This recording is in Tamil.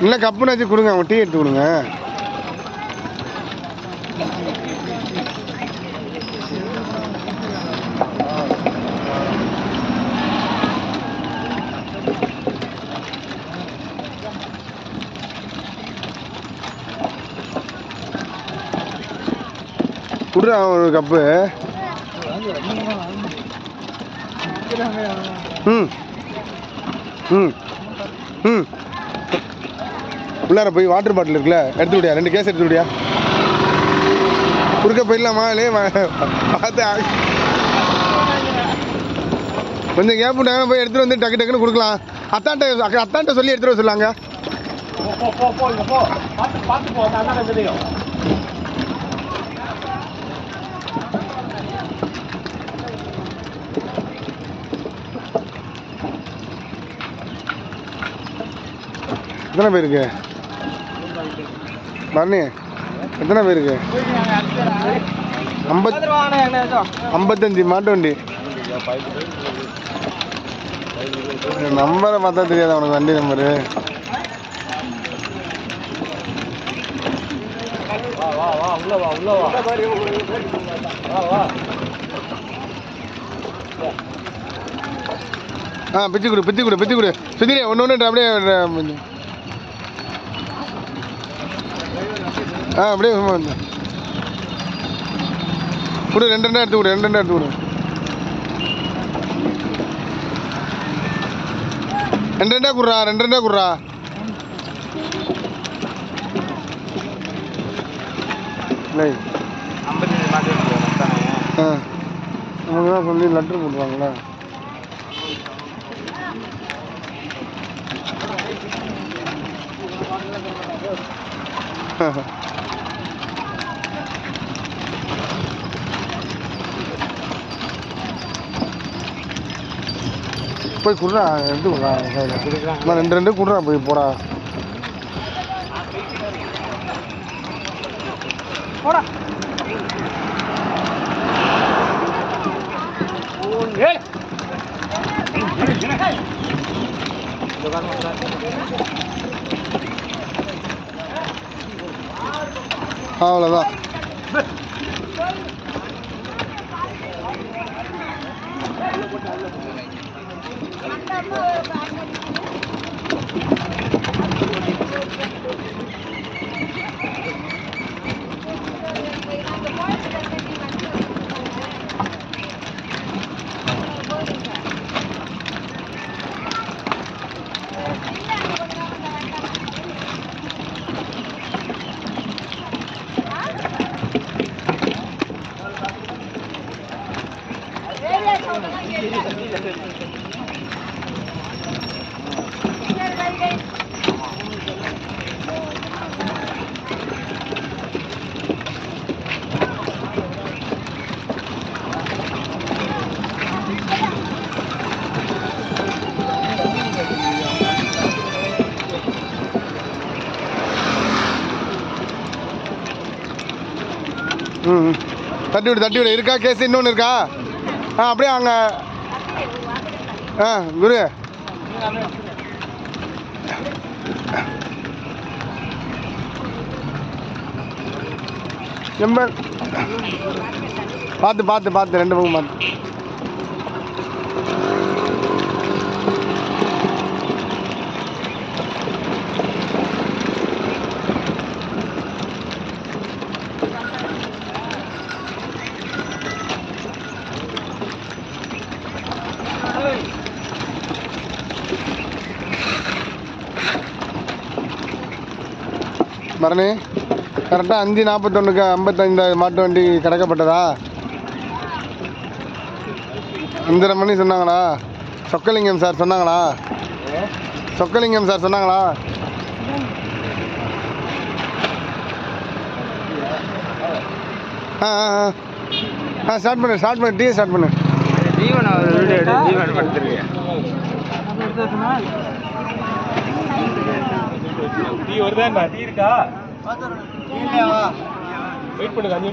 இல்லை கப்புனாச்சும் கொடுங்க. அவங்க டீ எடுத்து கொடுங்க. கொடுறா ஒரு கப்பு ம். ம். ம். உள்ளார போய் வாட்டர் பாட்டில் இருக்குல்ல எடுத்து விடியா? ரெண்டு கேஸ் எடுத்து விடியா? குறுக்க போயிடலாமா? இல்லையே பார்த்து கொஞ்சம் கேப் விட்டாங்க போய் எடுத்துகிட்டு வந்து டக்கு டக்குன்னு கொடுக்கலாம். அத்தான்ட்ட அக்கா அத்தான்ட்ட சொல்லி எடுத்துகிட்டு வர சொல்லாங்க. எத்தனை பேருக்கு பரணி எத்தனை பேருக்கு ஐம்பத் ஐம்பத்தஞ்சு மாட்டு வண்டி. நம்பரை பார்த்தா தெரியாது உனக்கு வண்டி நம்பரு ஆ பிச்சு கொடு பிச்சு கொடு பிச்சு கொடு. சுதிரே ஒன்று ஒன்று அப்படியே ஆ அப்படியே சும்மா வந்து. கொடு ரெண்டு ரெண்டா எடுத்து கொடு ரெண்டு ரெண்டா எடுத்து கொடு. ரெண்டு ரெண்டா குடுறா ரெண்டு ரெண்டா குடுறா. ஆ. அவங்க தான் சொல்லி லெட்ரு போட்டுருவாங்களா? போய் குடுறா எடுத்து குடுறா ரெண்டு ரெண்டு. குடுறா போய் போடா. போடா. அவ்வளோதான் ம் ம். தட்டி விடு தட்டி விடு. இருக்கா கேஸ் இன்னொன்று இருக்கா? ஆ அப்படியே அங்கே. ஆ குரு. எண்பது பார்த்து பார்த்து பார்த்து ரெண்டு பக்கம் பார்த்து. பரணி கரெக்டாக அஞ்சு நாற்பத்தொன்றுக்கு ஐம்பத்தஞ்சாயிரம் மாட்டு வண்டி கிடக்கப்பட்டதா? அஞ்சரை மணி சொன்னாங்களா? சொக்கலிங்கம் சார் சொன்னாங்களா? சொக்கலிங்கம் சார் சொன்னாங்களா? ஆ ஆ ஆ. ஆ ஸ்டார்ட் பண்ணு ஸ்டார்ட் பண்ணு டீ ஸ்டார்ட் பண்ணு. ஜீவன் அவர் ஜீவன் படுத்துருக்கேன் டீ வருதாண்டா டீ இருக்கா? வெயிட் பண்ணுங்க